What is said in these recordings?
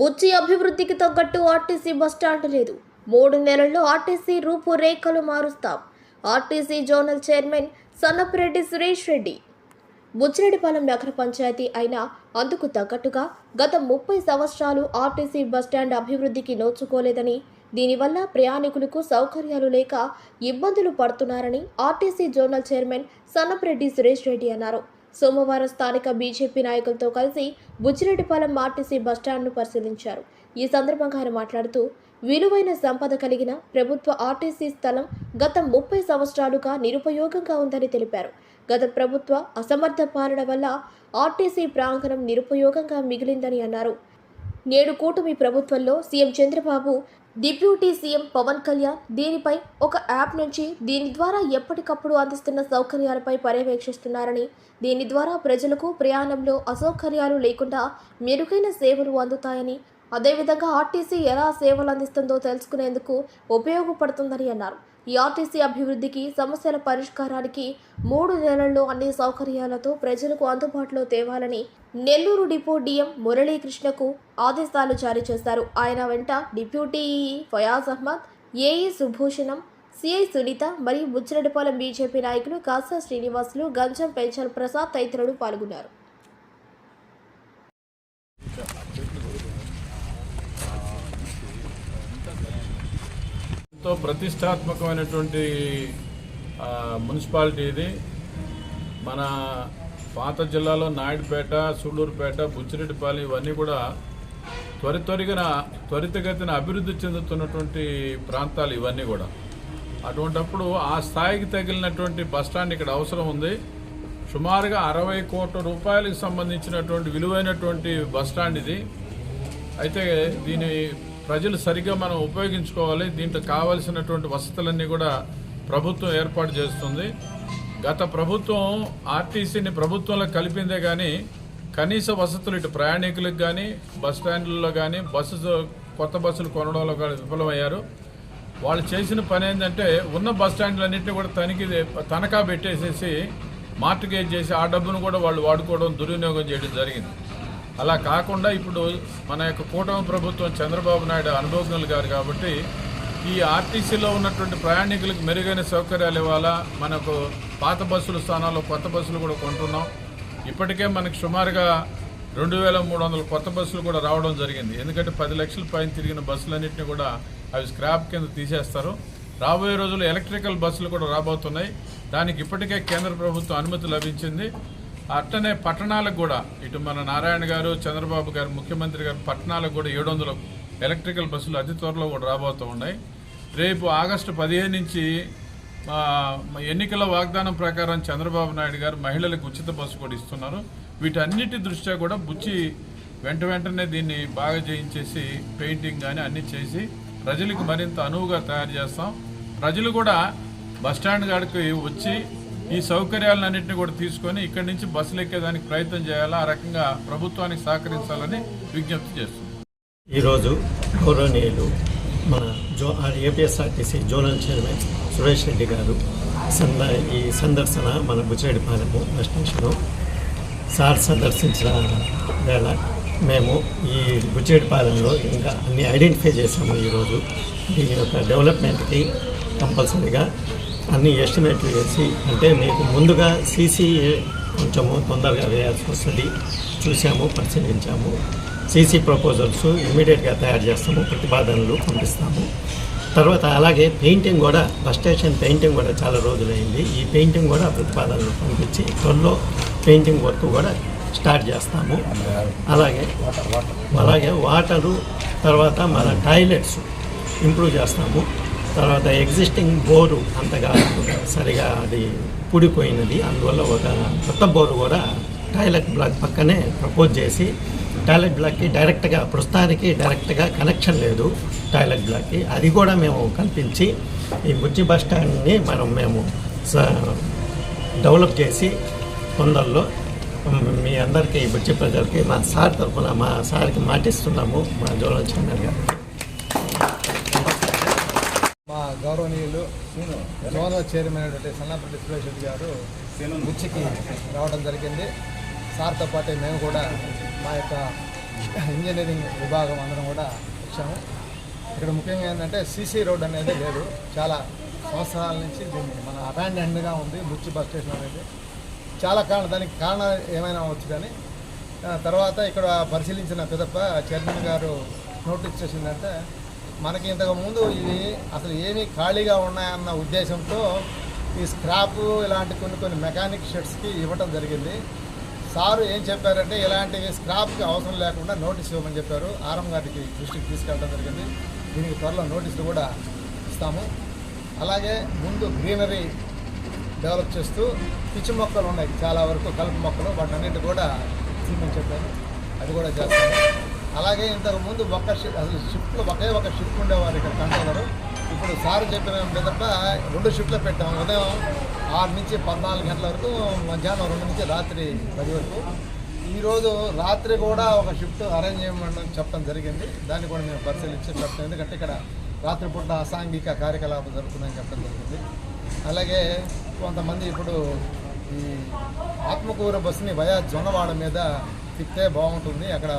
బుచ్చి అభివృద్ధికి తగ్గట్టు RTC bus stand లేదు. మూడు నెలల్లో ఆర్టీసీ రూపురేఖలు మారుస్తాం. RTC zonal chairman Sannapireddy Suresh Reddy. Buchireddypalem నగర పంచాయతీ అయినా అందుకు తగ్గట్టుగా గత ముప్పై సంవత్సరాలు ఆర్టీసీ బస్టాండ్ అభివృద్ధికి నోచుకోలేదని దీనివల్ల ప్రయాణికులకు సౌకర్యాలు లేక ఇబ్బందులు పడుతున్నారని RTC zonal chairman Sannapireddy Suresh Reddy అన్నారు. సోమవారం స్థానిక బీజేపీ నాయకులతో కలిసి బుచ్చిరెడ్డిపాలెం ఆర్టీసీ బస్టాండ్ను పరిశీలించారు. ఈ సందర్భంగా ఆయన మాట్లాడుతూ విలువైన సంపద కలిగిన ప్రభుత్వ ఆర్టీసీ స్థలం గత ముప్పై సంవత్సరాలుగా నిరుపయోగంగా ఉందని తెలిపారు. గత ప్రభుత్వ అసమర్థ పాలన వల్ల ఆర్టీసీ ప్రాంగణం నిరుపయోగంగా మిగిలిందని అన్నారు. నేడు కూటమి ప్రభుత్వంలో CM Chandrababu deputy CM Pawan Kalyan దీనిపై ఒక యాప్ నుంచి దీని ద్వారా ఎప్పటికప్పుడు అందిస్తున్న సౌకర్యాలపై పర్యవేక్షిస్తున్నారని దీని ద్వారా ప్రజలకు ప్రయాణంలో అసౌకర్యాలు లేకుండా మెరుగైన సేవలు అందుతాయని అదేవిధంగా ఆర్టీసీ ఎలా సేవలు అందిస్తుందో తెలుసుకునేందుకు ఉపయోగపడుతుందని అన్నారు. ఈ ఆర్టీసీ అభివృద్ధికి సమస్యల పరిష్కారానికి మూడు నెలల్లో అన్ని సౌకర్యాలతో ప్రజలకు అందుబాటులో తేవాలని నెల్లూరు డిపో డిఎం మురళీకృష్ణకు ఆదేశాలు జారీ చేశారు. ఆయన వెంట deputy Fayaz Ahmed AE Subhushanam CI Sunitha మరియు బుచ్చిరెడ్డిపాలెం బీజేపీ నాయకులు కాసా శ్రీనివాసులు గంజం పెంచల్ ప్రసాద్ తదితరులు పాల్గొన్నారు. ఎంతో ప్రతిష్టాత్మకమైనటువంటి మున్సిపాలిటీ ఇది. మన పాత జిల్లాలో నాయుడుపేట సూళ్ళూరుపేట బుచ్చిరెడ్డిపాలెం ఇవన్నీ కూడా త్వరి త్వరిగిన త్వరితగతిన అభివృద్ధి చెందుతున్నటువంటి ప్రాంతాలు ఇవన్నీ కూడా. అటువంటప్పుడు ఆ స్థాయికి తగిలినటువంటి బస్టాండ్ ఇక్కడ అవసరం ఉంది. సుమారుగా అరవై కోట్ల రూపాయలకు సంబంధించినటువంటి విలువైనటువంటి బస్టాండ్ ఇది. అయితే దీని ప్రజలు సరిగ్గా మనం ఉపయోగించుకోవాలి. దీంట్లో కావలసినటువంటి వసతులన్నీ కూడా ప్రభుత్వం ఏర్పాటు చేస్తుంది. గత ప్రభుత్వం ఆర్టీసీని ప్రభుత్వంలో కలిపిందే కానీ కనీస వసతులు ఇటు ప్రయాణికులకు కానీ బస్ స్టాండ్లలో కానీ బస్సు కొత్త బస్సులు కొనడంలో కానీ విఫలమయ్యారు. వాళ్ళు చేసిన పని ఏంటంటే ఉన్న బస్ స్టాండ్లన్నింటినీ కూడా తనిఖీ తనఖా పెట్టేసేసి మార్టిగేజ్ చేసి ఆ డబ్బును కూడా వాళ్ళు వాడుకోవడం దుర్వినియోగం చేయడం జరిగింది. అలా కాకుండా ఇప్పుడు మన యొక్క కూటమి ప్రభుత్వం చంద్రబాబు నాయుడు అనుభవజ్ఞులు గారు కాబట్టి ఈ ఆర్టీసీలో ఉన్నటువంటి ప్రయాణికులకు మెరుగైన సౌకర్యాలు ఇవ్వాలా? మనకు పాత బస్సుల స్థానాల్లో కొత్త బస్సులు కూడా కొంటున్నాం. ఇప్పటికే మనకు సుమారుగా రెండు వేల మూడు వందల కొత్త బస్సులు కూడా రావడం జరిగింది. ఎందుకంటే పది లక్షల పైన తిరిగిన బస్సులన్నింటినీ కూడా అవి స్క్రాప్ కింద తీసేస్తారు. రాబోయే రోజుల్లో ఎలక్ట్రికల్ బస్సులు కూడా రాబోతున్నాయి. దానికి ఇప్పటికే కేంద్ర ప్రభుత్వం అనుమతి లభించింది. అట్టనే పట్టణాలకు కూడా ఇటు మన నారాయణ గారు చంద్రబాబు గారు ముఖ్యమంత్రి గారు పట్టణాలకు కూడా ఏడు వందల ఎలక్ట్రికల్ బస్సులు అతి త్వరలో కూడా రాబోతూ ఉన్నాయి. రేపు ఆగస్టు పదిహేను నుంచి ఎన్నికల వాగ్దానం ప్రకారం చంద్రబాబు నాయుడు గారు మహిళలకు ఉచిత బస్సు కూడా ఇస్తున్నారు. వీటన్నిటి దృష్ట్యా కూడా బుచ్చి వెంట వెంటనే దీన్ని బాగా చేయించేసి పెయింటింగ్ కానీ అన్నీ చేసి ప్రజలకు మరింత అనువుగా తయారు చేస్తాం. ప్రజలు కూడా బస్టాండ్ కాడికి వచ్చి ఈ సౌకర్యాలన్నింటినీ కూడా తీసుకొని ఇక్కడి నుంచి బస్సులు ఎక్కేదానికి ప్రయత్నం చేయాలా? ఆ రకంగా ప్రభుత్వానికి సహకరించాలని విజ్ఞప్తి చేస్తుంది. ఈరోజు గౌరవనీయులు మన జో APSRTC zonal chairman Suresh Reddy garu సంద ఈ సందర్శన మన బుచ్చిరెడ్డిపాలెము బస్ స్టేషను సార్ సందర్శించిన వేళ మేము ఈ బుచ్చిరెడ్డిపాలెంలో ఇంకా అన్ని ఐడెంటిఫై చేసాము ఈరోజు. దీని యొక్క డెవలప్మెంట్కి కంపల్సరీగా అన్ని ఎస్టిమేట్లు వేసి అంటే మీకు ముందుగా సీసీ కొంచెము తొందరగా వేయాల్సి వస్తుంది. చూసాము పరిశీలించాము. సీసీ ప్రపోజల్స్ ఇమీడియట్గా తయారు చేస్తాము ప్రతిపాదనలు పంపిస్తాము. తర్వాత అలాగే పెయింటింగ్ కూడా బస్ స్టేషన్ పెయింటింగ్ కూడా చాలా రోజులైంది. ఈ పెయింటింగ్ కూడా ప్రతిపాదనలు పంపించి త్వరలో పెయింటింగ్ వర్క్ కూడా స్టార్ట్ చేస్తాము. అలాగే అలాగే వాటరు తర్వాత మన టాయిలెట్స్ ఇంప్రూవ్ చేస్తాము. తర్వాత ఎగ్జిస్టింగ్ బోరు అంతగా సరిగా అది పూడిపోయినది అందువల్ల ఒక కొత్త బోరు కూడా టాయిలెట్ బ్లాక్ పక్కనే ప్రపోజ్ చేసి టాయిలెట్ బ్లాక్కి డైరెక్ట్గా ప్రస్తుతానికి డైరెక్ట్గా కనెక్షన్ లేదు టాయిలెట్ బ్లాక్కి. అది కూడా మేము కల్పించి ఈ బుజ్జి బస్ స్టాండ్ని మనం మేము స- డెవలప్ చేసి తొందరలో మీ అందరికీ బుజ్జి ప్రజలకి మా సార్ తరఫున మా సార్కి మాటిస్తున్నాము మా జోలో చందర్ గారు. గౌరవనీయులు జోనల్ చైర్మన్ అయినటువంటి సన్నాపల్లి సురేష్ రెడ్డి గారు బుచ్చికి రావడం జరిగింది. సార్తో పాటు మేము కూడా మా యొక్క ఇంజనీరింగ్ విభాగం అందరం కూడా వచ్చాము. ఇక్కడ ముఖ్యంగా ఏంటంటే సీసీ రోడ్ అనేది లేదు. చాలా సంవత్సరాల నుంచి దీన్ని మన అబాండెండ్గా ఉంది బుచ్చి బస్ స్టేషన్ అనేది. చాలా కారణం దానికి కారణం ఏమైనా అవచ్చు కానీ తర్వాత ఇక్కడ పరిశీలించిన పిదప చైర్మన్ గారు నోటీస్ చేసిందంటే మనకి ఇంతకుముందు ఇవి అసలు ఏమీ ఖాళీగా ఉన్నాయన్న ఉద్దేశంతో ఈ స్క్రాప్ ఇలాంటి కొన్ని కొన్ని మెకానిక్ షెడ్స్కి ఇవ్వటం జరిగింది. సారు ఏం చెప్పారంటే ఇలాంటివి స్క్రాప్కి అవసరం లేకుండా నోటీస్ ఇవ్వమని చెప్పారు. ఆరం గారికి దృష్టికి తీసుకెళ్ళడం జరిగింది. దీనికి త్వరలో నోటీసులు కూడా ఇస్తాము. అలాగే ముందు గ్రీనరీ డెవలప్ చేస్తూ పిచ్చి మొక్కలు ఉన్నాయి. చాలా వరకు కలుపు మొక్కలు వాటి అన్నిటి కూడా తీయమని చెప్పారు అది కూడా చేస్తాము. అలాగే ఇంతకు ముందు ఒక అసలు షిఫ్ట్లు ఒకే ఒక షిఫ్ట్ ఉండేవారు ఇక్కడ కంట్రోలరు ఇప్పుడు సార్ చెప్పిన మీదట రెండు షిఫ్ట్లు పెట్టాం. ఉదయం ఆరు నుంచి పద్నాలుగు గంటల వరకు మధ్యాహ్నం రెండు నుంచి రాత్రి పది వరకు. ఈరోజు రాత్రి కూడా ఒక షిఫ్ట్ అరేంజ్ చేయమని చెప్పడం జరిగింది. దాన్ని కూడా మేము పరిశీలించి చెప్తాం ఎందుకంటే ఇక్కడ రాత్రిపూట అసాంఘిక కార్యకలాపం జరుగుతుందని చెప్పడం జరిగింది. అలాగే కొంతమంది ఇప్పుడు ఈ ఆత్మకూర బస్సుని వయా జొన్నవాడ మీద తిప్పితే బాగుంటుంది. అక్కడ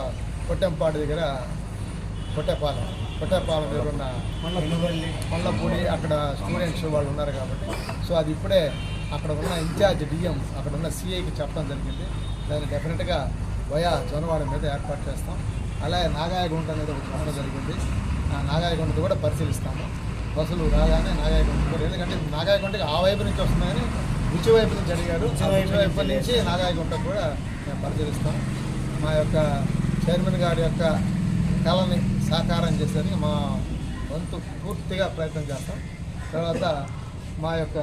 కొట్టెంపాడు దగ్గర కొట్టెపాలెం. కొట్టెపాలెం దగ్గర ఉన్న మల్లపూడి అక్కడ స్టూడెంట్స్ వాళ్ళు ఉన్నారు కాబట్టి. సో అది ఇప్పుడే అక్కడ ఉన్న ఇన్ఛార్జ్ డిఎం అక్కడ ఉన్న సిఐకి చెప్పడం జరిగింది. దాన్ని డెఫినెట్గా వయా జొన్నవాడ మీద ఏర్పాటు చేస్తాం. అలాగే నాగాయగుంట అనేది ఒకటి ఉండడం జరిగింది. ఆ నాగాయగుంటది కూడా పరిశీలిస్తాము. బస్సులు రాగానే నాగాయగుంట కూడా. ఎందుకంటే నాగాయగుంటకి ఆ వైపు నుంచి వస్తున్నాయని రుచి వైపు నుంచి అడిగారు. రుచి వైపు నుంచి నాగాయగుంటకు కూడా మేము పరిశీలిస్తాం. మా యొక్క చైర్మన్ గారి యొక్క కళని సాకారం చేసేందుకు మా వంతు పూర్తిగా ప్రయత్నం చేస్తాం. తర్వాత మా యొక్క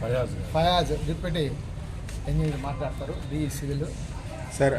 ఫయాజ్ ఫయాజ్ డిప్యూటీ ఇంజనీర్ మాట్లాడతారు డిఈ సివిల్. సార్